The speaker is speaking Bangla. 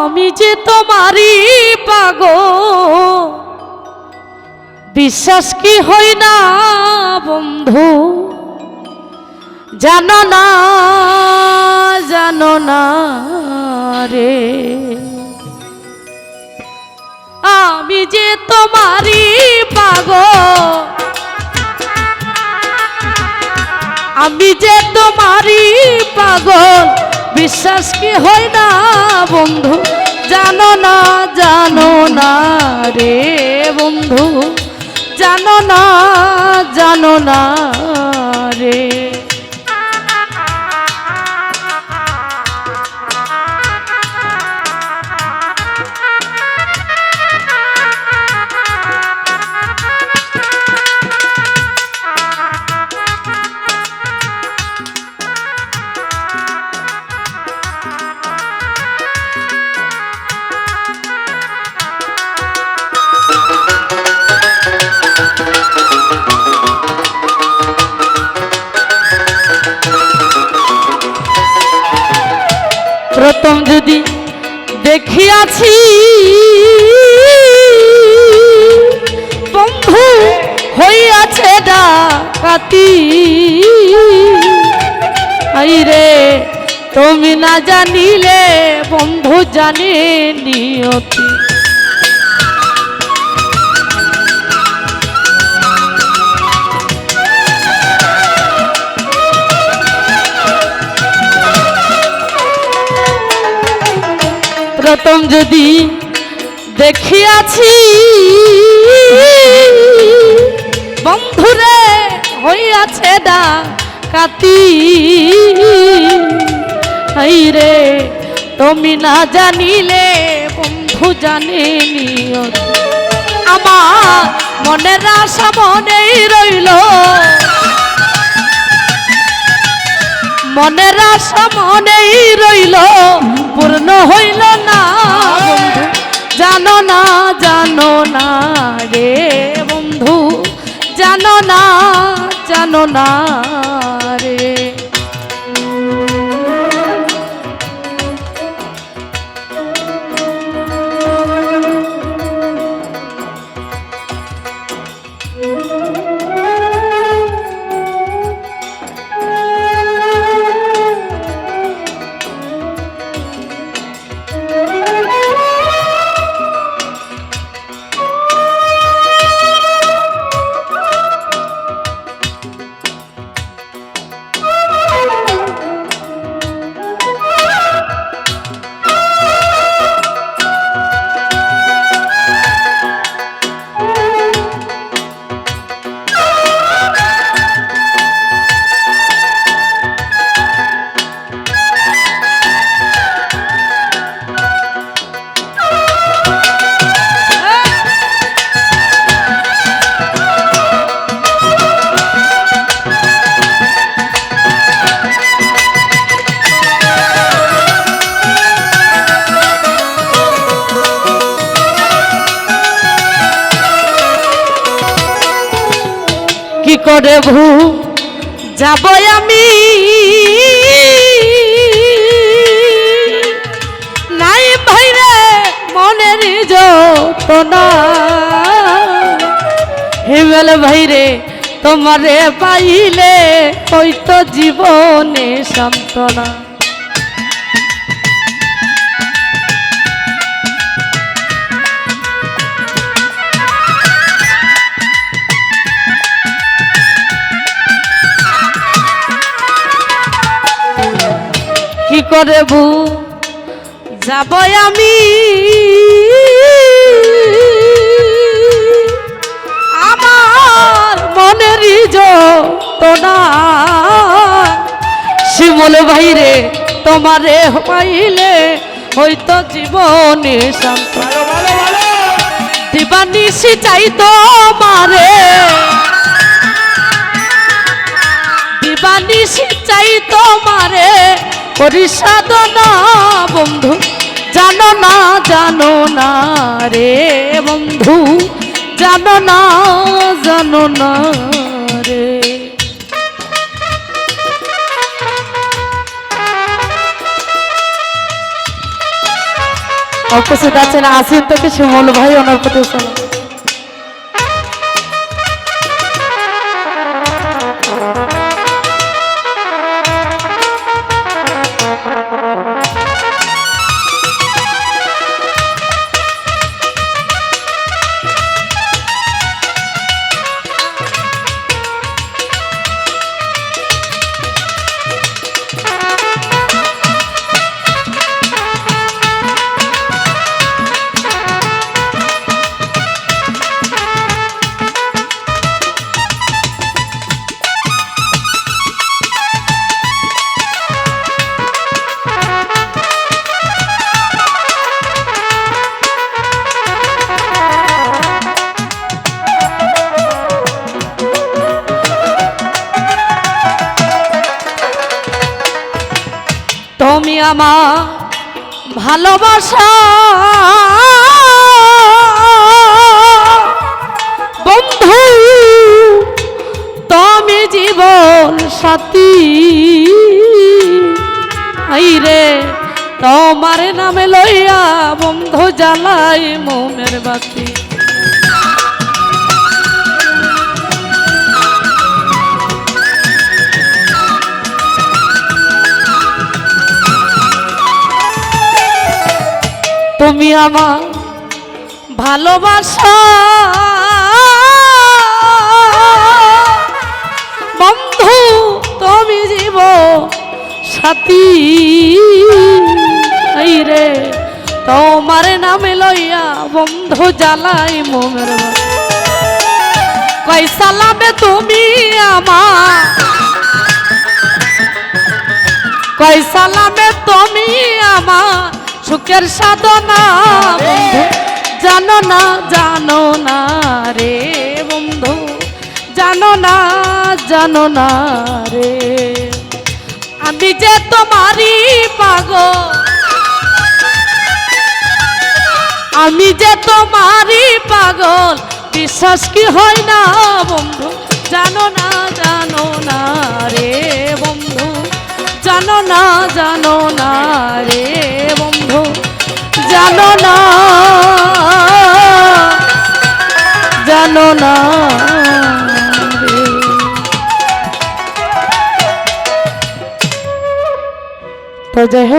আমি যে তোমারই পাগ বিশ্বাস কি হই না বন্ধু? জানো না জানো না রে। আমি যে তোমারই পাগ আমি যে তোমারই পাগল বিশ্বাস কি হয় না, বন্ধু? জানো না জানো না রে বন্ধু। জানো না জানো না রে প্রথম যদি দেখিয়াছি বন্ধু হইয়াছে ডাকাতি। আই রে তুমি না জানিলে বন্ধু জানে নিয়তি। প্রথম যদি দেখিয়াছি, বন্ধুরে হইয়াছে ডাকাতি। হাই রে, তুমি না জানিলে, বন্ধু জানে আমার মনের আশা মনেই রইল। মনের আশা মনেই রইল, পূর্ণ হইল না বন্ধু। জানো না জানো না রে বন্ধু। জানো না জানো না কি করে ভু? যাব আমি। নাই ভাইরে মনের যতনা। না ভাই ভাইরে, তোমারে পাইলে হয়তো জীবনে সান্ত্বনা। কি করে বু যাব আমি। আমার মনেরই যতনা, শিমল ভাইরে তোমারে পাইলে হয়তো জীবনে শান্ত দিবানিসি চাই তোমারে। দিবানিসি চাই তোমারে। করি বন্ধু, জানো না জানো না রে বন্ধু, জানো না জানো না রে। উপস্থিত আছেন আসিন থেকে শিমল ভাই, ওনার প্রতি আমার ভালোবাসা। বন্ধু তুমি জীবন সাথী। রে তোমার নামে লইয়া বন্ধু জ্বালাই মোমের বাতি। তুমি আমার ভালোবাসা। বন্ধু, তুমি জীব সাথী। রে, তোমার নামে লইয়া বন্ধু জ্বালাই মোমের। কই সালামে তুমি আমার। কই সালামে তুমি আমার। সুখের সাধনা, বন্ধু। জানো না জানো না রে, বন্ধু। জানো না জানো না রে। আমি যে তোমারই পাগল। আমি যে তোমারই পাগল। বিশ্বাস কি হয় না, বন্ধু? জানো না জানো না রে, বন্ধু। জানো না জানো না রে তো যাই হোক